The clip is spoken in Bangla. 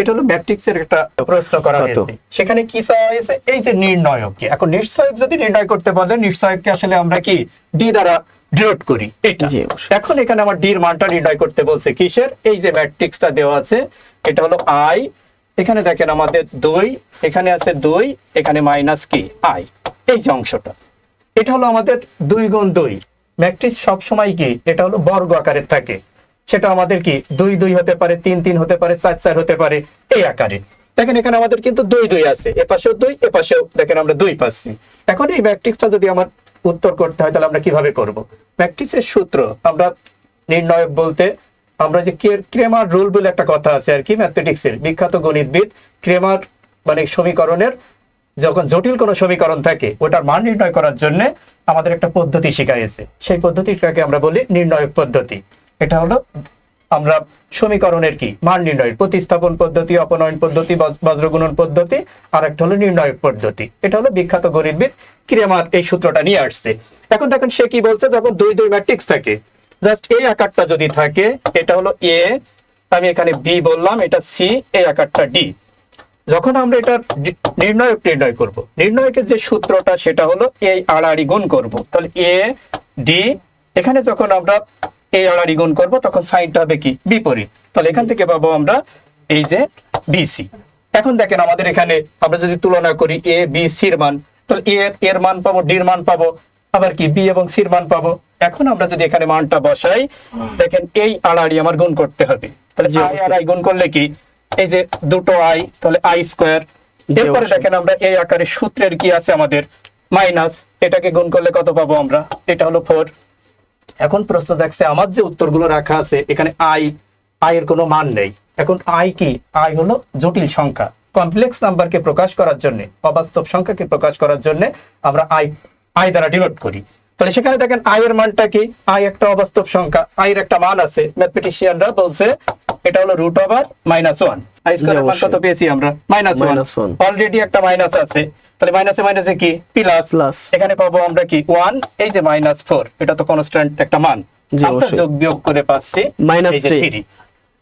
এটা হলো ম্যাট্রিক্স এর একটা প্রশ্ন করা কত? হয়েছে। সেখানে কি চাওয়া হয়েছে? এই যে নির্ণয়ক কি? এখন নিশ্চয়ক যদি নির্ণয় করতে বলে নিশ্চয়ককে আসলে আমরা কি? ডি দ্বারা ডিনোট করি। এটা। এখন এখানে আমার ডির মানটা নির্ণয় করতে বলছে কিসের? এই যে ম্যাট্রিক্সটা দেওয়া আছে এটা হলো আই এখানে দেখেন আমাদের দুই এখানে আছে দুই এখানে মাইনাস কি? আই এই যে অংশটা। এটা হলো আমাদের দুই গুণ দুই। ম্যাট্রিক্স সব সময় কি? এটা হলো বর্গ আকারের থাকে। সেটা আমাদের কি দুই দুই হতে পারে, তিন তিন হতে পারে, চার চার হতে পারে, এই আকারে। দেখেন এখানে আমাদের কিন্তু দুই দুই আছে, এ পাশেও দুই, এ পাশেও দেখেন আমরা দুই পাচ্ছি। এখন এই ম্যাট্রিক্সটা যদি আমার উত্তর করতে হয়, তাহলে আমরা কীভাবে করব? ম্যাট্রিক্সের সূত্র, আমরা নির্ণয়ক বলতে আমরা যে ক্রেমার রুল বলে একটা কথা আছে আর কি, ম্যাথমেটিক্সের। বিখ্যাত গণিতবিদ ক্রেমার মানে সমীকরণের যখন জটিল কোনো সমীকরণ থাকে, ওটার মান নির্ণয় করার জন্য আমাদের একটা পদ্ধতি শিখাইছে। সেই পদ্ধতিটাকে আমরা বলি নির্ণয়ক পদ্ধতি। এটা হলো আমরা সমীকরণের কি? মান নির্ণয়ের প্রতিস্থাপন পদ্ধতি, অপনয়ন পদ্ধতি, বজ- বজ্রগুণন পদ্ধতি আর একটা হলো নির্ণয়ক পদ্ধতি। এটা হলো বিখ্যাত গণিতবিদ ক্রিয়ামার এই সূত্রটা নিয়ে আসছে। এখন দেখেন সে কি বলছে, যখন দুই দুই ম্যাট্রিক্স থাকে, জাস্ট এই আকারটা যদি থাকে, এটা হলো এ আমি এখানে বি বললাম, এটা সি এই আকারটা ডি যখন আমরা এটা নির্ণয়ক নির্ণয় করব, নির্ণয়কের যে সূত্রটা, সেটা হলো এই আড়াআড়ি গুণ করব। তাহলে এ ডি এখানে যখন আমরা এই আড়াআড়ি গুণ করব তখন সাইনটা হবে কি? বিপরীত। তাহলে এখান থেকে পাবো আমরা এই যে বিসি এখন দেখেন আমাদের এখানে আমরা যদি তুলনা করি এ বি সির মান তাহলে এ এর মান পাবো ডির মান পাবো আবার কি বি এবং সির মান পাবো। এখন আমরা যদি এখানে মানটা বসাই দেখেন এই আড়াআড়ি আমার গুণ করতে হবে। তাহলে আই আর আই গুণ করলে কি? এই যে দুটো আই তাহলে আই স্কোয়ার এরপরে দেখেন আমরা এই আকারে সূত্রের কি আছে আমাদের? মাইনাস এটাকে গুণ করলে কত পাবো আমরা? এটা হলো ফোর এখন প্রশ্ন দেখছে আমার যে উত্তরগুলো রাখা আছে, এখানে আই এর কোনো মান নেই। এখন আই কি? আই হলো জটিল সংখ্যা। কমপ্লেক্স নাম্বারকে প্রকাশ করার জন্য, অবাস্তব সংখ্যাকে প্রকাশ করার জন্য আমরা আই আই দ্বারা ডিনোট করি। তাহলে সেখানে দেখেন আয়ের মানটা কি? আয় একটা অবাস্তব সংখ্যা আয়ের একটা মান আছে। ম্যাথমেটিশিয়ানরা বলছে এটা হলো root over minus one I স্কোয়ারের মান কত পেয়েছি আমরা? মাইনাস ওয়ান অলরেডি একটা মাইনাস আছে। তাহলে মাইনাসে মাইনাসে কি? প্লাস প্লাস এখানে পাবো আমরা কি? ওয়ান এই যে মাইনাস ফোর এটা তো কনস্ট্যান্ট একটা মান। আমরা যোগ বিয়োগ করে পাচ্ছি মাইনাস three।